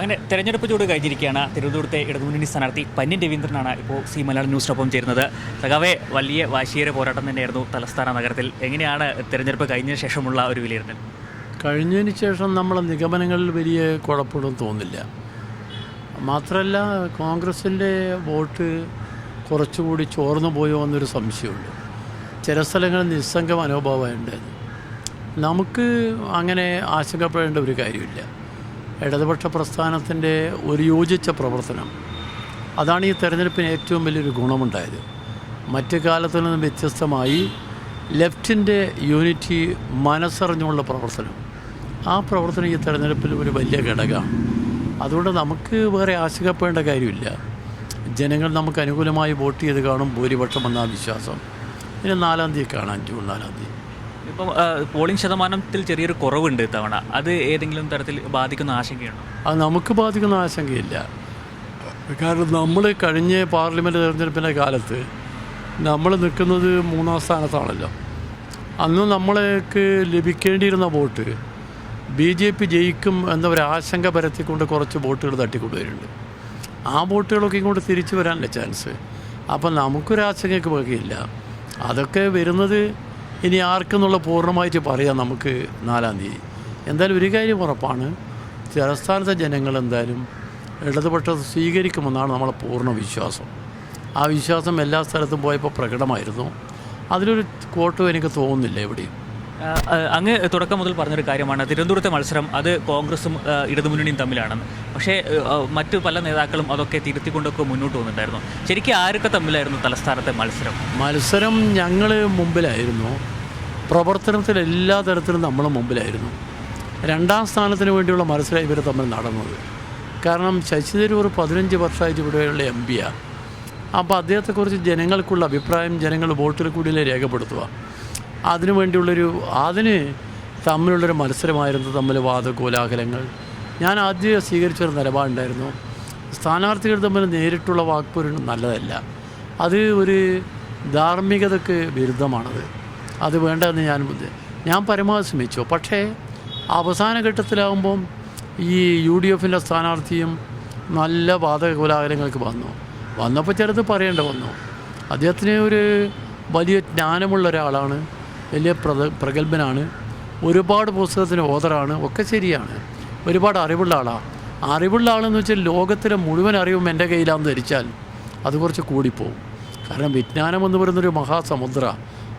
അങ്ങനെ തെരഞ്ഞെടുപ്പ് ചൂട് കഴിഞ്ഞിരിക്കുകയാണ്. തിരുവനന്തപുരത്തെ ഇടതുമുന്നണി സ്ഥാനാർത്ഥി പന്യൻ രവീന്ദ്രനാണ് ഇപ്പോൾ സി മലയാളം ന്യൂസിനൊപ്പം ചേരുന്നത്. സഖാവെ വലിയ വാശിയേറെ പോരാട്ടം തന്നെയായിരുന്നു തലസ്ഥാന നഗരത്തിൽ. എങ്ങനെയാണ് തെരഞ്ഞെടുപ്പ് കഴിഞ്ഞ ശേഷമുള്ള ഒരു വിലയിരുത്തൽ? കഴിഞ്ഞതിന് ശേഷം നമ്മളെ നിഗമനങ്ങളിൽ വലിയ കുഴപ്പമൊന്നും തോന്നില്ല. മാത്രമല്ല കോൺഗ്രസിന്റെ വോട്ട് കുറച്ചുകൂടി ചോർന്നു പോയോ എന്നൊരു സംശയമുണ്ട്. ചില സ്ഥലങ്ങളിൽ നിസ്സംഗ മനോഭാവമുണ്ട് നമുക്ക് അങ്ങനെ ആശങ്കപ്പെടേണ്ട ഒരു കാര്യമില്ല. ഇടതുപക്ഷ പ്രസ്ഥാനത്തിന്റെ ഒരു യോജിച്ച പ്രവർത്തനം. അതാണ് ഈ തെരഞ്ഞെടുപ്പിന് ഏറ്റവും വലിയൊരു ഗുണമുണ്ടായത്. മറ്റു കാലത്തു നിന്നും വ്യത്യസ്തമായി ലെഫ്റ്റിന്റെ യൂണിറ്റി മനസ്സറിഞ്ഞുള്ള പ്രവർത്തനം. ആ പ്രവർത്തനം ഈ തെരഞ്ഞെടുപ്പിൽ ഒരു വലിയ ഘടകമാണ്. അതുകൊണ്ട് നമുക്ക് വേറെ ആശങ്കപ്പെടേണ്ട കാര്യമില്ല. ജനങ്ങൾ നമുക്ക് അനുകൂലമായി വോട്ട് ചെയ്ത് കാണും ഭൂരിപക്ഷം എന്ന വിശ്വാസം. ഇനി നാലാം തീയതി കാണാം ജൂൺ നാലാം തീയതി. ഇപ്പം പോളിംഗ് ശതമാനത്തിൽ ചെറിയൊരു കുറവുണ്ട് ഇത്തവണ. അത് ഏതെങ്കിലും തരത്തിൽ ബാധിക്കുന്ന ആശങ്കയുണ്ടോ? അത് നമുക്ക് ബാധിക്കുന്ന ആശങ്കയില്ല. കാരണം നമ്മൾ കഴിഞ്ഞ പാർലമെന്റ് തെരഞ്ഞെടുപ്പിന്റെ കാലത്ത് നമ്മൾ നിൽക്കുന്നത് മൂന്നാം സ്ഥാനത്താണല്ലോ. അന്ന് നമ്മൾക്ക് ലഭിക്കേണ്ടിയിരുന്ന വോട്ട് ബി ജെ പി ജയിക്കും എന്ന ഒരു ആശങ്ക പരത്തിക്കൊണ്ട് കുറച്ച് വോട്ടുകൾ തട്ടിക്കൊണ്ടുവരുന്നുണ്ട്. ആ വോട്ടുകളൊക്കെ ഇങ്ങോട്ട് തിരിച്ചു വരാനല്ലേ ചാൻസ്. അപ്പം നമുക്കൊരാശങ്കയ്ക്ക് വകയില്ല. അതൊക്കെ വരുന്നത് ഇനി ആർക്കെന്നുള്ള പൂർണമായിട്ട് പറയാം നമുക്ക് നാലാം തീയതി. എന്തായാലും ഒരു കാര്യം ഉറപ്പാണ് തലസ്ഥാനത്തെ ജനങ്ങൾ എന്തായാലും ഇടതുപക്ഷം സ്വീകരിക്കുമെന്നാണ് നമ്മളെ പൂർണ വിശ്വാസം. ആ വിശ്വാസം എല്ലാ സ്ഥലത്തും പോയപ്പോൾ പ്രകടമായിരുന്നു. അതിലൊരു കോട്ടും എനിക്ക് തോന്നുന്നില്ല എവിടെയും. അങ്ങ് തുടക്കം മുതൽ പറഞ്ഞൊരു കാര്യമാണ്. തിരുവനന്തപുരത്തെ മത്സരം അത് കോൺഗ്രസും ഇടതുമുന്നണിയും തമ്മിലാണ് പക്ഷേ മറ്റ് പല നേതാക്കളും അതൊക്കെ തിരുത്തിക്കൊണ്ടൊക്കെ മുന്നോട്ട് വന്നിട്ടുണ്ടായിരുന്നു. ശരിക്കും ആരൊക്കെ തമ്മിലായിരുന്നു തലസ്ഥാനത്തെ മത്സരം? മത്സരം ഞങ്ങൾ മുമ്പിലായിരുന്നു. പ്രവർത്തനത്തിൽ എല്ലാ തരത്തിലും നമ്മൾ മുമ്പിലായിരുന്നു. രണ്ടാം സ്ഥാനത്തിന് വേണ്ടിയുള്ള മത്സരം ഇവർ തമ്മിൽ നടന്നത്. കാരണം ശശി തരൂർ പതിനഞ്ച് വർഷമായിട്ട് ഇവിടെയുള്ള എം പിയാണ് അപ്പോൾ അദ്ദേഹത്തെക്കുറിച്ച് ജനങ്ങൾക്കുള്ള അഭിപ്രായം ജനങ്ങൾ വോട്ടിൽ കൂടിയല്ലേ രേഖപ്പെടുത്തുക? അതിനു വേണ്ടിയുള്ളൊരു അതിന് തമ്മിലുള്ളൊരു മത്സരമായിരുന്നു തമ്മിൽ വാദകോലാഹലങ്ങൾ ഞാൻ ആദ്യം സ്വീകരിച്ചൊരു നിലപാടുണ്ടായിരുന്നു. സ്ഥാനാർത്ഥികൾ തമ്മിൽ നേരിട്ടുള്ള വാക്പോരും നല്ലതല്ല. അത് ഒരു ധാർമ്മികതയ്ക്ക് വിരുദ്ധമാണത്. അത് വേണ്ടതെന്ന് ഞാൻ ഞാൻ പരമാവധി ശ്രമിച്ചു പക്ഷേ അവസാന ഘട്ടത്തിലാകുമ്പം ഈ യു ഡി എഫിന്റെ സ്ഥാനാർത്ഥിയും നല്ല വാദകോലാഹലങ്ങൾക്ക് വന്നു. വന്നപ്പോൾ ചിലത് പറയേണ്ട വന്നു. അദ്ദേഹത്തിന് ഒരു വലിയ ജ്ഞാനമുള്ള ഒരാളാണ്. വലിയ പ്രഗ പ്രഗത്ഭനാണ്. ഒരുപാട് പുസ്തകത്തിന് ഓതറാണ് ഒക്കെ ശരിയാണ്. ഒരുപാട് അറിവുള്ള ആളാണ് അറിവുള്ള ആളെന്ന് വെച്ചാൽ ലോകത്തിലെ മുഴുവൻ അറിവും എന്റെ കയ്യിലാണെന്ന് ധരിച്ചാൽ അത് കുറച്ച് കൂടിപ്പോവും. കാരണം വിജ്ഞാനം എന്ന് പറയുന്നൊരു മഹാസമുദ്ര.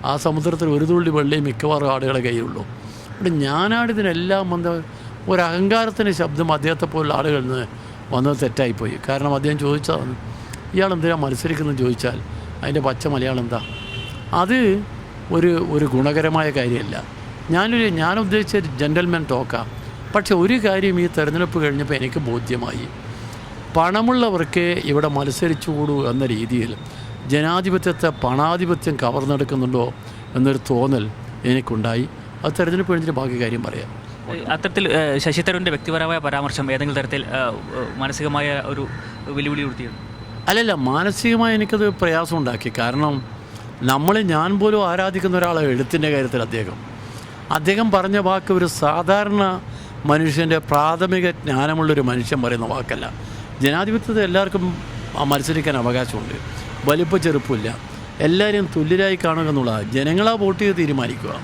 ആ സമുദ്രത്തിൽ ഒരു തുള്ളി വെള്ളിയും മിക്കവാറും ആളുകളെ കയ്യിലുള്ളൂ. അവിടെ ഞാനാണിതിനെല്ലാം വന്ന് ഒരു അഹങ്കാരത്തിന്റെ ശബ്ദം അദ്ദേഹത്തെ പോലുള്ള ആളുകളിൽ നിന്ന് വന്നത് തെറ്റായിപ്പോയി. കാരണം അദ്ദേഹം ചോദിച്ചതാണ് ഇയാൾ എന്തിനാണ് മത്സരിക്കുന്നത് ചോദിച്ചാൽ അതിന്റെ പച്ച മലയാളം എന്താ? അത് ഒരു ഒരു ഗുണകരമായ കാര്യമല്ല. ഞാനൊരു ഞാൻ ഉദ്ദേശിച്ച ജെന്റൽമാൻ ടോക്കാം പക്ഷെ ഒരു കാര്യം ഈ തെരഞ്ഞെടുപ്പ് കഴിഞ്ഞപ്പോൾ എനിക്ക് ബോധ്യമായി. പണമുള്ളവർക്ക് ഇവിടെ മത്സരിച്ചുകൂടൂ എന്ന രീതിയിൽ ജനാധിപത്യത്തെ പണാധിപത്യം കവർന്നെടുക്കുന്നുണ്ടോ എന്നൊരു തോന്നൽ എനിക്കുണ്ടായി. അത് തെരഞ്ഞെടുപ്പ് കഴിഞ്ഞിട്ട് ബാക്കി കാര്യം പറയാം. അത്തരത്തിൽ ശശി തരൂരിന്റെ വ്യക്തിപരമായ പരാമർശം ഏതെങ്കിലും തരത്തിൽ മാനസികമായ ഒരു വെല്ലുവിളി ഉയർത്തിയിരുന്നു അല്ലല്ല മാനസികമായി എനിക്കത് പ്രയാസം ഉണ്ടാക്കി കാരണം നമ്മൾ ഞാൻ പോലും ആരാധിക്കുന്ന ഒരാളെ എഴുത്തിന്റെ കാര്യത്തിൽ അദ്ദേഹം. അദ്ദേഹം പറഞ്ഞ വാക്ക് ഒരു സാധാരണ മനുഷ്യന്റെ പ്രാഥമിക ജ്ഞാനമുള്ളൊരു മനുഷ്യൻ പറയുന്ന വാക്കല്ല. ജനാധിപത്യത്തെ എല്ലാവർക്കും മത്സരിക്കാൻ അവകാശമുണ്ട്. വലിപ്പ ചെറുപ്പമില്ല. എല്ലാവരെയും തുല്യരായി കാണുക എന്നുള്ളതാണ് ജനങ്ങളാ വോട്ട് ചെയ്ത് തീരുമാനിക്കുക.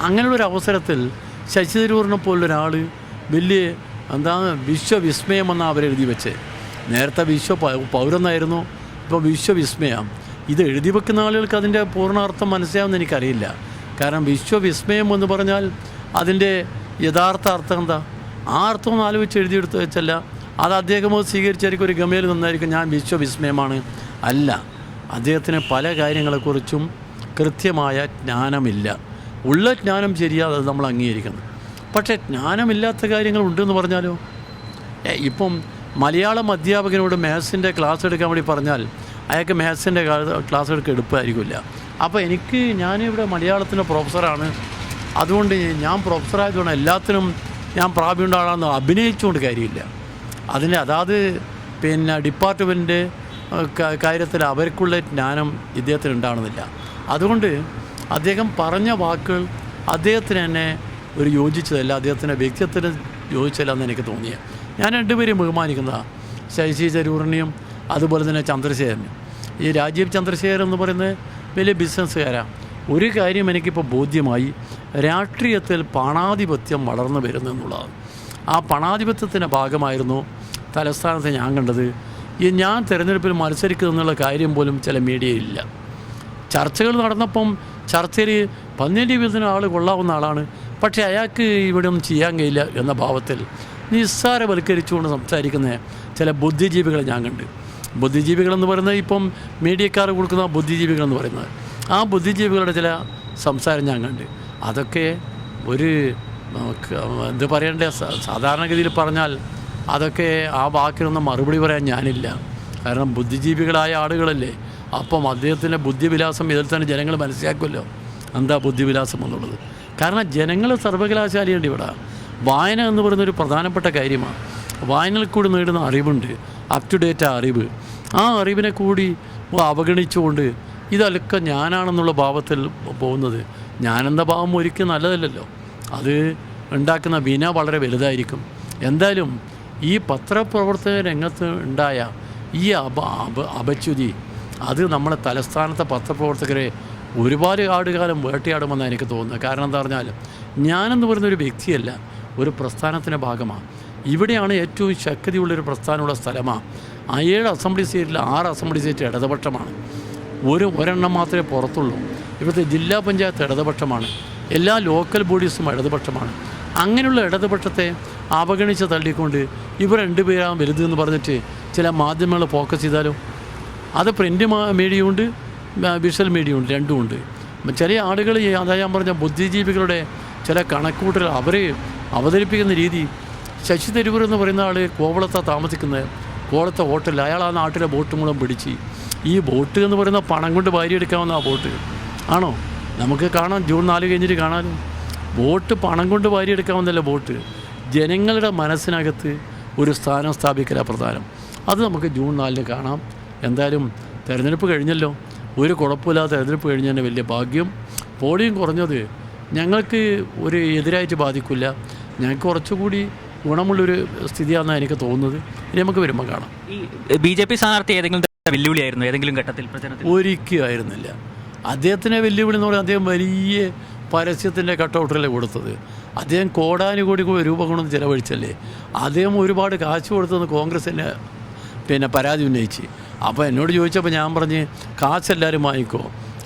അങ്ങനെയുള്ളൊരു അവസരത്തിൽ ശശി തരൂറിനെ പോലൊരാൾ വലിയ എന്താണ് വിശ്വവിസ്മയം എന്നാണ് അവരെഴുതി വെച്ച്. നേരത്തെ വിശ്വ പൗരെന്നായിരുന്നു ഇപ്പോൾ വിശ്വവിസ്മയം. ഇത് എഴുതി വെക്കുന്ന ആളുകൾക്ക് അതിന്റെ പൂർണാർത്ഥം മനസ്സിലാവുമെന്ന് എനിക്കറിയില്ല. കാരണം വിശ്വവിസ്മയം എന്ന് പറഞ്ഞാൽ അതിന്റെ യഥാർത്ഥ അർത്ഥം എന്താ? ആ അർത്ഥം ഒന്ന് ആലോചിച്ച് എഴുതിയെടുത്ത് വെച്ചല്ല. അത് അദ്ദേഹം സ്വീകരിച്ചായിരിക്കും ഒരു ഗമയിൽ നിന്നായിരിക്കും ഞാൻ വിശ്വവിസ്മയമാണ് അല്ല അദ്ദേഹത്തിന് പല കാര്യങ്ങളെക്കുറിച്ചും കൃത്യമായ ജ്ഞാനമില്ല. ഉള്ള ജ്ഞാനം ശരിയാതെ നമ്മൾ അംഗീകരിക്കുന്നു. പക്ഷേ ജ്ഞാനമില്ലാത്ത കാര്യങ്ങൾ ഉണ്ടെന്ന് പറഞ്ഞാലോ? ഇപ്പം മലയാളം അധ്യാപകനോട് മാത്സിന്റെ ക്ലാസ് എടുക്കാൻ വേണ്ടി പറഞ്ഞാൽ അയാൾക്ക് മാത്സിന്റെ ക്ലാസ് എടുക്കുക എടുപ്പായിരിക്കില്ല. അപ്പോൾ എനിക്ക് ഞാനിവിടെ മലയാളത്തിന്റെ പ്രൊഫസറാണ് അതുകൊണ്ട് ഞാൻ പ്രൊഫസറായതുകൊണ്ട് എല്ലാത്തിനും ഞാൻ പ്രാവീണ്യ ആളാണെന്ന് അഭിനയിച്ചുകൊണ്ട് കാര്യമില്ല. അതിന് അതാത് പിന്നെ ഡിപ്പാർട്ട്മെന്റ് കാര്യത്തിൽ അവർക്കുള്ള ജ്ഞാനം ഇദ്ദേഹത്തിന് ഉണ്ടാകുന്നില്ല അതുകൊണ്ട് അദ്ദേഹം പറഞ്ഞ വാക്കുകൾ അദ്ദേഹത്തിന് തന്നെ ഒരു യോജിച്ചതല്ല. അദ്ദേഹത്തിന്റെ വ്യക്തിത്വത്തിന് യോജിച്ചതല്ല എന്ന് എനിക്ക് തോന്നിയത്. ഞാൻ രണ്ടുപേരെയും ബഹുമാനിക്കുന്നതാണ് ശശി തരൂറിനെയും അതുപോലെ തന്നെ ചന്ദ്രശേഖരനും ഈ രാജീവ് ചന്ദ്രശേഖരൻ എന്ന് പറയുന്നത് വലിയ ബിസിനസ്സുകാരാണ് ഒരു കാര്യം എനിക്കിപ്പോൾ ബോധ്യമായി രാഷ്ട്രീയത്തിൽ പണാധിപത്യം വളർന്നു വരുന്നു എന്നുള്ളതാണ്. ആ പണാധിപത്യത്തിന്റെ ഭാഗമായിരുന്നു തലസ്ഥാനത്ത് ഞാൻ കണ്ടത്. ഈ ഞാൻ തിരഞ്ഞെടുപ്പിൽ മത്സരിക്കുന്നു എന്നുള്ള കാര്യം പോലും ചില മീഡിയയിലില്ല ചർച്ചകൾ നടന്നപ്പം ചർച്ചയിൽ പന്നിന്റെ വിധത്തിന് ആൾ കൊള്ളാവുന്ന ആളാണ്. പക്ഷേ അയാൾക്ക് ഇവിടെ ഒന്നും ചെയ്യാൻ കഴിയില്ല എന്ന ഭാവത്തിൽ നിസ്സാരവൽക്കരിച്ചുകൊണ്ട് സംസാരിക്കുന്ന ചില ബുദ്ധിജീവികളെ ഞാൻ കണ്ട്. ബുദ്ധിജീവികളെന്ന് പറയുന്നത് ഇപ്പം മീഡിയക്കാർ കൊടുക്കുന്ന ബുദ്ധിജീവികളെന്ന് പറയുന്നത്. ആ ബുദ്ധിജീവികളുടെ ചില സംസാരം ഞാൻ കണ്ട് അതൊക്കെ ഒരു എന്ത് പറയണ്ടേ സാധാരണഗതിയിൽ പറഞ്ഞാൽ അതൊക്കെ ആ വാക്കിനൊന്നും മറുപടി പറയാൻ ഞാനില്ല. കാരണം ബുദ്ധിജീവികളായ ആളുകളല്ലേ. അപ്പം അദ്ദേഹത്തിന്റെ ബുദ്ധിവിലാസം ഇതിൽ തന്നെ ജനങ്ങൾ മനസ്സിലാക്കുമല്ലോ. എന്താ ബുദ്ധിവിലാസം എന്നുള്ളത്. കാരണം ജനങ്ങൾ സർവകലാശാലയുണ്ട് ഇവിടെ. വായന എന്ന് പറയുന്ന ഒരു പ്രധാനപ്പെട്ട കാര്യമാണ്. വായനയിൽ കൂടി നേടുന്ന അറിവുണ്ട്. അപ് ടു ഡേറ്റ് അറിവ്. ആ അറിവിനെ കൂടി അവഗണിച്ചുകൊണ്ട് ഇതൊക്കെ ഞാനാണെന്നുള്ള ഭാവത്തിൽ പോകുന്നത്. ഞാനെന്ന ഭാവം ഒരിക്കലും നല്ലതല്ലല്ലോ. അത് ഉണ്ടാക്കുന്ന വിന വളരെ വലുതായിരിക്കും. എന്തായാലും ഈ പത്രപ്രവർത്തക രംഗത്ത് ഉണ്ടായ ഈ അപ അപ അപച്യുതി അത് നമ്മുടെ തലസ്ഥാനത്തെ പത്രപ്രവർത്തകരെ ഒരുപാട് ആടുകാലം വേട്ടയാടുമെന്നാണ് എനിക്ക് തോന്നുന്നത്. കാരണം എന്താ പറഞ്ഞാൽ ഞാനെന്ന് പറയുന്ന ഒരു വ്യക്തിയല്ല ഒരു പ്രസ്ഥാനത്തിന്റെ ഭാഗമാണ്. ഇവിടെയാണ് ഏറ്റവും ശക്തിയുള്ളൊരു പ്രസ്ഥാനമുള്ള സ്ഥലമാണ് ആ ഏഴ് അസംബ്ലി സീറ്റിൽ ആറ് അസംബ്ലി സീറ്റ് ഇടതുപക്ഷമാണ്. ഒരു ഒരെണ്ണം മാത്രമേ പുറത്തുള്ളൂ. ഇവിടുത്തെ ജില്ലാ പഞ്ചായത്ത് ഇടതുപക്ഷമാണ്. എല്ലാ ലോക്കൽ ബോഡീസും ഇടതുപക്ഷമാണ്. അങ്ങനെയുള്ള ഇടതുപക്ഷത്തെ അവഗണിച്ച് തള്ളിക്കൊണ്ട് ഇവർ രണ്ടുപേരാണ് വലുത് എന്ന് പറഞ്ഞിട്ട് ചില മാധ്യമങ്ങൾ ഫോക്കസ് ചെയ്താലോ? അത് പ്രിന്റ് മീഡിയയുണ്ട് വിഷ്വൽ മീഡിയയുണ്ട് രണ്ടുമുണ്ട്. ചില ആളുകൾ അതായത് അതാ ഞാൻ പറഞ്ഞ ബുദ്ധിജീവികളുടെ ചില കണക്കൂട്ടൽ അവരെ അവതരിപ്പിക്കുന്ന രീതി ശശി തരൂർ എന്ന് പറയുന്ന ആൾ കോവളത്ത താമസിക്കുന്നത് കോവളത്തെ ഹോട്ടലിൽ അയാൾ ആ നാട്ടിലെ ബോട്ട് മൂലം പിടിച്ച്. ഈ ബോട്ട് എന്ന് പറയുന്ന പണം കൊണ്ട് ഭാര്യ വാരിയെടുക്കാവുന്ന ആ ബോട്ട്. ആണോ? നമുക്ക് കാണാം. ജൂൺ നാല് കഴിഞ്ഞിട്ട് കാണാനും ബോട്ട് പണം കൊണ്ട് വാരിയെടുക്കാവുന്നല്ല ബോട്ട്. ജനങ്ങളുടെ മനസ്സിനകത്ത് ഒരു സ്ഥാനം സ്ഥാപിക്കല പ്രധാനം. അത് നമുക്ക് ജൂൺ നാലിന് കാണാം. എന്തായാലും തിരഞ്ഞെടുപ്പ് കഴിഞ്ഞല്ലോ. ഒരു കുഴപ്പമില്ലാത്ത തിരഞ്ഞെടുപ്പ് കഴിഞ്ഞതിന് വലിയ ഭാഗ്യം. പോളിയും കുറഞ്ഞത് ഞങ്ങൾക്ക് ഒരു എതിരായിട്ട് ബാധിക്കില്ല. ഞങ്ങൾക്ക് കുറച്ചുകൂടി ഗുണമുള്ളൊരു സ്ഥിതിയാണെന്നാണ് എനിക്ക് തോന്നുന്നത്. ഇനി നമുക്ക് വരുമ്പോൾ കാണാം. ഈ ബി ജെ പി സ്ഥാനാർത്ഥി ഏതെങ്കിലും തരത്തിലുള്ള വെല്ലുവിളിയായിരുന്നു? ഏതെങ്കിലും ഘട്ടത്തിൽ പ്രചരണത്തിൽ? ഒരിക്കലും ആയിരുന്നില്ല അദ്ദേഹത്തിനെ വെല്ലുവിളി എന്ന് പറഞ്ഞാൽ അദ്ദേഹം വലിയ പരസ്യത്തിന്റെ കട്ടൗട്ടറല്ലേ കൊടുത്തത്. അദ്ദേഹം കോടാനുകോടി രൂപ കൊണ്ടൊന്ന് ചിലവഴിച്ചല്ലേ. അദ്ദേഹം ഒരുപാട് കാശ് കൊടുത്തെന്ന് കോൺഗ്രസിന്റെ പിന്നെ പരാതി ഉന്നയിച്ച്. അപ്പോൾ എന്നോട് ചോദിച്ചപ്പോൾ ഞാൻ പറഞ്ഞ് കാശ് എല്ലാവരും വാങ്ങിക്കോ.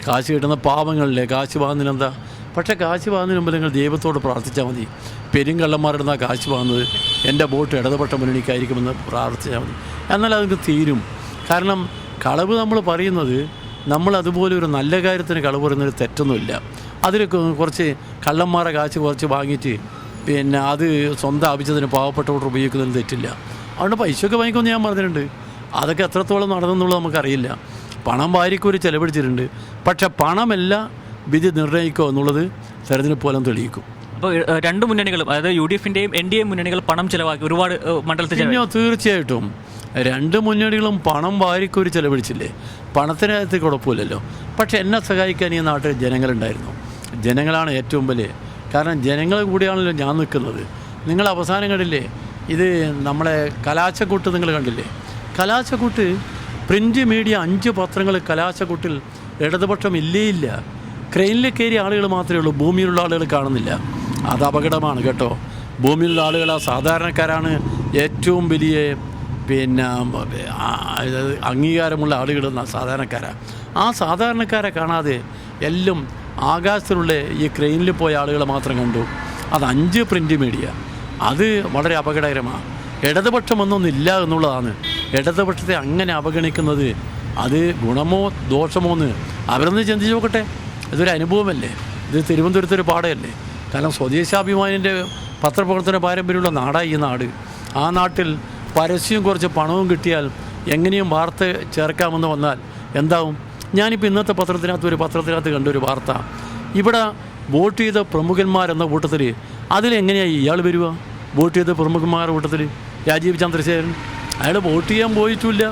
കാശ് കിട്ടുന്ന പാവങ്ങളിലെ കാശ് വാങ്ങുന്നതിനെന്താ പക്ഷേ കാശ് വാങ്ങുന്നതിന് മുമ്പ് നിങ്ങൾ ദൈവത്തോട് പ്രാർത്ഥിച്ചാൽ മതി. പെരുങ്കള്ളന്മാരുടെ കാശ് വാങ്ങുന്നത് എന്റെ ബോട്ട് ഇടതുപെട്ട മുന്നണിക്കായിരിക്കുമെന്ന് പ്രാർത്ഥിച്ചാൽ മതി. എന്നാൽ അതിന് തീരും. കാരണം കളവ് നമ്മൾ പറയുന്നത് നമ്മൾ അതുപോലെ ഒരു നല്ല കാര്യത്തിന് കളവ് പറയുന്നൊരു തെറ്റൊന്നുമില്ല. അതിൽ കുറച്ച് കള്ളന്മാരെ കാശ് കുറച്ച് വാങ്ങിയിട്ട് പിന്നെ അത് സ്വന്തം ആവശ്യത്തിന് പാവപ്പെട്ടവർ ഉപയോഗിക്കുന്നതിന് തെറ്റില്ല. അതുകൊണ്ട് പൈസയൊക്കെ വാങ്ങിക്കുമെന്ന് ഞാൻ പറഞ്ഞിട്ടുണ്ട്. അതൊക്കെ എത്രത്തോളം നടന്നെന്നുള്ളത് നമുക്കറിയില്ല. പണം വാരിക്കൂരി ചെലവഴിച്ചിട്ടുണ്ട്. പക്ഷെ പണമല്ല വിധി നിർണയിക്കുക എന്നുള്ളത് തെരഞ്ഞെടുപ്പ് ഫലം തെളിയിക്കും. അപ്പോൾ രണ്ട് മുന്നണികളും അതായത് യു ഡി എഫിന്റെയും എൻ ഡി എ മുന്നണികൾ പണം ചിലവാക്കി ഒരുപാട് മണ്ഡലത്തിൽ പിന്നെ തീർച്ചയായിട്ടും രണ്ട് മുന്നണികളും പണം വാരിക്കൂരി ചെലവഴിച്ചില്ലേ? പണത്തിനകത്ത് കുഴപ്പമില്ലല്ലോ. പക്ഷേ എന്നെ സഹായിക്കാൻ ഈ നാട്ടിൽ ജനങ്ങളുണ്ടായിരുന്നു. ജനങ്ങളാണ് ഏറ്റവും വലിയ. കാരണം ജനങ്ങൾ കൂടിയാണല്ലോ ഞാൻ നിൽക്കുന്നത്. നിങ്ങൾ അവസാനം കണ്ടില്ലേ? ഇത് നമ്മളെ കലാശക്കൂട്ട് നിങ്ങൾ കണ്ടില്ലേ? കലാശക്കൂട്ട് പ്രിന്റ് മീഡിയ അഞ്ച് പത്രങ്ങൾ കലാശക്കൂട്ടിൽ ഇടതുപക്ഷം ഇല്ലേ ഇല്ല. ക്രെയിനിൽ കയറിയ ആളുകൾ മാത്രമേ ഉള്ളൂ. ഭൂമിയിലുള്ള ആളുകൾ കാണുന്നില്ല. അത് അപകടമാണ് കേട്ടോ. ഭൂമിയിലുള്ള ആളുകൾ ആ സാധാരണക്കാരാണ് ഏറ്റവും വലിയ പിന്നെ അംഗീകാരമുള്ള ആളുകൾ സാധാരണക്കാരാണ് ആ സാധാരണക്കാരെ കാണാതെ എല്ലാം ആകാശത്തിലുള്ള ഈ ക്രെയിനിൽ പോയ ആളുകളെ മാത്രം കണ്ടു. അത് അഞ്ച് പ്രിന്റ് മീഡിയ. അത് വളരെ അപകടകരമാണ് ഇടതുപക്ഷം ഒന്നൊന്നില്ല എന്നുള്ളതാണ്. ഇടതുപക്ഷത്തെ അങ്ങനെ അവഗണിക്കുന്നത് അത് ഗുണമോ ദോഷമോ എന്ന് അവരൊന്ന് ചിന്തിച്ച് നോക്കട്ടെ. ഇതൊരു അനുഭവമല്ലേ? ഇത് തിരുവനന്തപുരത്ത് ഒരു പാടയല്ലേ? കാരണം സ്വദേശാഭിമാനിന്റെ പത്രപ്രവർത്തന പാരമ്പര്യമുള്ള നാടായി ഈ നാട്. ആ നാട്ടിൽ പരസ്യവും കുറച്ച് പണവും കിട്ടിയാൽ എങ്ങനെയും വാർത്ത ചേർക്കാമെന്ന് വന്നാൽ എന്താവും? ഞാനിപ്പോൾ ഇന്നത്തെ പത്രത്തിനകത്ത് ഒരു പത്രത്തിനകത്ത് കണ്ടൊരു വാർത്ത. ഇവിടെ വോട്ട് ചെയ്ത പ്രമുഖന്മാരെന്ന കൂട്ടത്തിൽ അതിലെങ്ങനെയായി ഇയാൾ വരിക? വോട്ട് ചെയ്ത പ്രമുഖന്മാരുടെ കൂട്ടത്തിൽ രാജീവ് ചന്ദ്രശേഖരൻ. അയാൾ വോട്ട് ചെയ്യാൻ പോയിട്ടില്ല.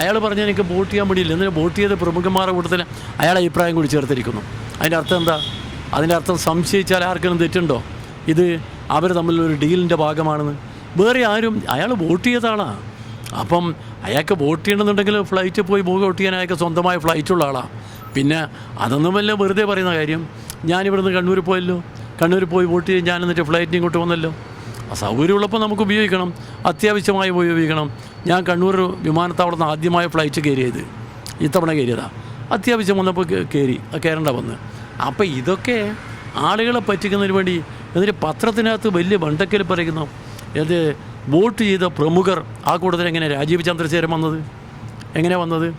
അയാൾ പറഞ്ഞാൽ എനിക്ക് വോട്ട് ചെയ്യാൻ വേണ്ടിയില്ല എന്നാലും വോട്ട് ചെയ്ത പ്രമുഖന്മാരുടെ കൂട്ടത്തിൽ അയാൾ അഭിപ്രായം കൂടി ചേർത്തിരിക്കുന്നു. അതിന്റെ അർത്ഥം എന്താ? അതിന്റെ അർത്ഥം സംശയിച്ചാൽ ആർക്കെങ്കിലും തെറ്റുണ്ടോ? ഇത് അവർ തമ്മിലൊരു ഡീലിന്റെ ഭാഗമാണെന്ന്. വേറെ ആരും അയാൾ വോട്ട് ചെയ്ത ആളാണ് അപ്പം അയാൾക്ക് വോട്ട് ചെയ്യണമെന്നുണ്ടെങ്കിൽ ഫ്ലൈറ്റിൽ പോയി വോട്ട് ചെയ്യാൻ അയാൾക്ക് സ്വന്തമായ ഫ്ലൈറ്റുള്ള ആളാണ് പിന്നെ അതൊന്നുമല്ല വെറുതെ പറയുന്ന കാര്യം. ഞാനിവിടുന്ന് കണ്ണൂർ പോയല്ലോ. കണ്ണൂർ പോയി വോട്ട് ചെയ്ത് ഞാൻ എന്നിട്ട് ഫ്ലൈറ്റിന് ഇങ്ങോട്ട് വന്നല്ലോ. സൗകര്യമുള്ളപ്പോൾ നമുക്ക് ഉപയോഗിക്കണം. അത്യാവശ്യമായി ഉപയോഗിക്കണം. ഞാൻ കണ്ണൂർ വിമാനത്താവളത്തിൽ നിന്ന് ആദ്യമായ ഫ്ലൈറ്റ് കയറിയത്. ഇത്തവണ കയറിയതാ. അത്യാവശ്യം വന്നപ്പോൾ കയറി കയറേണ്ട വന്ന്. അപ്പോൾ ഇതൊക്കെ ആളുകളെ പറ്റിക്കുന്നതിന് വേണ്ടി എന്നിട്ട് പത്രത്തിനകത്ത് വലിയ വണ്ടക്കൽ പറയുന്നു ഇത് വോട്ട് ചെയ്ത പ്രമുഖർ ആ കൂട്ടത്തിൽ എങ്ങനെ രാജീവ് ചന്ദ്രശേഖരൻ വന്നത്? എങ്ങനെ വന്നത്?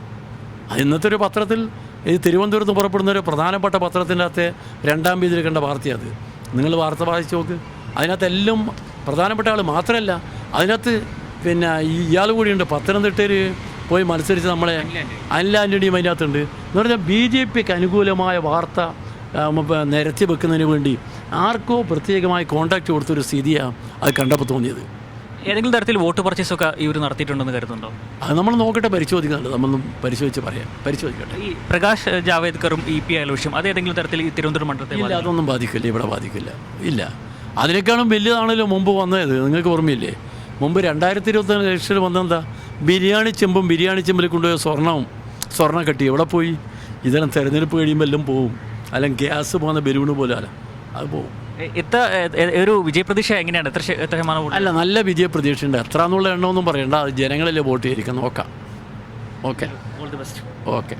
അത് ഇന്നത്തെ ഒരു പത്രത്തിൽ ഇത് തിരുവനന്തപുരത്ത് പുറപ്പെടുന്ന ഒരു പ്രധാനപ്പെട്ട പത്രത്തിന്റെ അകത്തെ രണ്ടാം പേജിൽ കണ്ട വാർത്തയത് നിങ്ങൾ വാർത്ത വായിച്ച് നോക്ക്. അതിനകത്ത് എല്ലാം പ്രധാനപ്പെട്ട ആൾ മാത്രമല്ല അതിനകത്ത് പിന്നെ ഇയാൾ കൂടിയുണ്ട് പത്തനംതിട്ടയിൽ പോയി മത്സരിച്ച് നമ്മളെ അനിൽ ആന്റണിയും അതിനകത്തുണ്ട്. എന്ന് പറഞ്ഞാൽ ബി ജെ പിക്ക് അനുകൂലമായ വാർത്ത നിരത്തി വെക്കുന്നതിന് വേണ്ടി ആർക്കോ പ്രത്യേകമായി കോണ്ടാക്ട് കൊടുത്തൊരു സ്ഥിതിയാണ് അത് കണ്ടപ്പോൾ തോന്നിയത്. ഏതെങ്കിലും തരത്തിൽ വോട്ട് പർച്ചേസ് ഒക്കെ ഇവർ നടത്തിയിട്ടുണ്ടെന്ന് കരുതുന്നുണ്ടോ? അത് നമ്മൾ നോക്കട്ടെ പരിശോധിക്കുന്നുണ്ട് നമ്മളൊന്നും പരിശോധിച്ച് പറയാം. പരിശോധിക്കട്ടെ. ഈ പ്രകാശ് ജാവേദ്കറും ഇ പി ആയാലും വിഷയം അത് ഏതെങ്കിലും തരത്തിൽ ഈ തിരുവനന്തപുരം മണ്ഡലത്തിൽ അതൊന്നും ബാധിക്കില്ല ഇവിടെ ബാധിക്കില്ല. ഇല്ല. അതിനേക്കാളും വലിയതാണല്ലോ മുമ്പ് വന്നത്. നിങ്ങൾക്ക് ഓർമ്മയില്ലേ? മുമ്പ് രണ്ടായിരത്തി ഇരുപത്തി ലക്ഷത്തിൽ വന്നെന്താ? ബിരിയാണി ചെമ്പും ബിരിയാണി ചെമ്പിൽ കൊണ്ടുപോയ സ്വർണവും സ്വർണം കെട്ടി. എവിടെ പോയി? ഇതെല്ലാം തെരഞ്ഞെടുപ്പ് കഴിയുമ്പോൾ എല്ലാം പോവും. അല്ലെങ്കിൽ ഗ്യാസ് പോകുന്ന ബലൂണ് പോലെ അല്ല. അത് പോവും. എത്ര ഒരു വിജയപ്രതീക്ഷ എങ്ങനെയാണ്? എത്ര എത്ര ശതമാനം അല്ല നല്ല വിജയപ്രതീക്ഷ ഉണ്ട് എത്ര എന്നുള്ള എണ്ണമൊന്നും പറയണ്ട. അത് ജനങ്ങളല്ലേ വോട്ട് ചെയ്തിരിക്കാൻ നോക്കാം. Okay. All the best okay.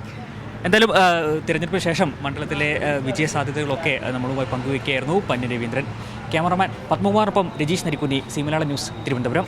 എന്തായാലും തിരഞ്ഞെടുപ്പ് തിരഞ്ഞെടുപ്പിന് ശേഷം മണ്ഡലത്തിലെ വിജയ സാധ്യതകളൊക്കെ നമ്മളുമായി പങ്കുവയ്ക്കുകയായിരുന്നു പന്നി രവീന്ദ്രൻ ക്യാമറമാൻ പത്മകുമാറിനൊപ്പം രജീഷ് നരിക്കുന്നി സി മലയാളം ന്യൂസ് തിരുവനന്തപുരം.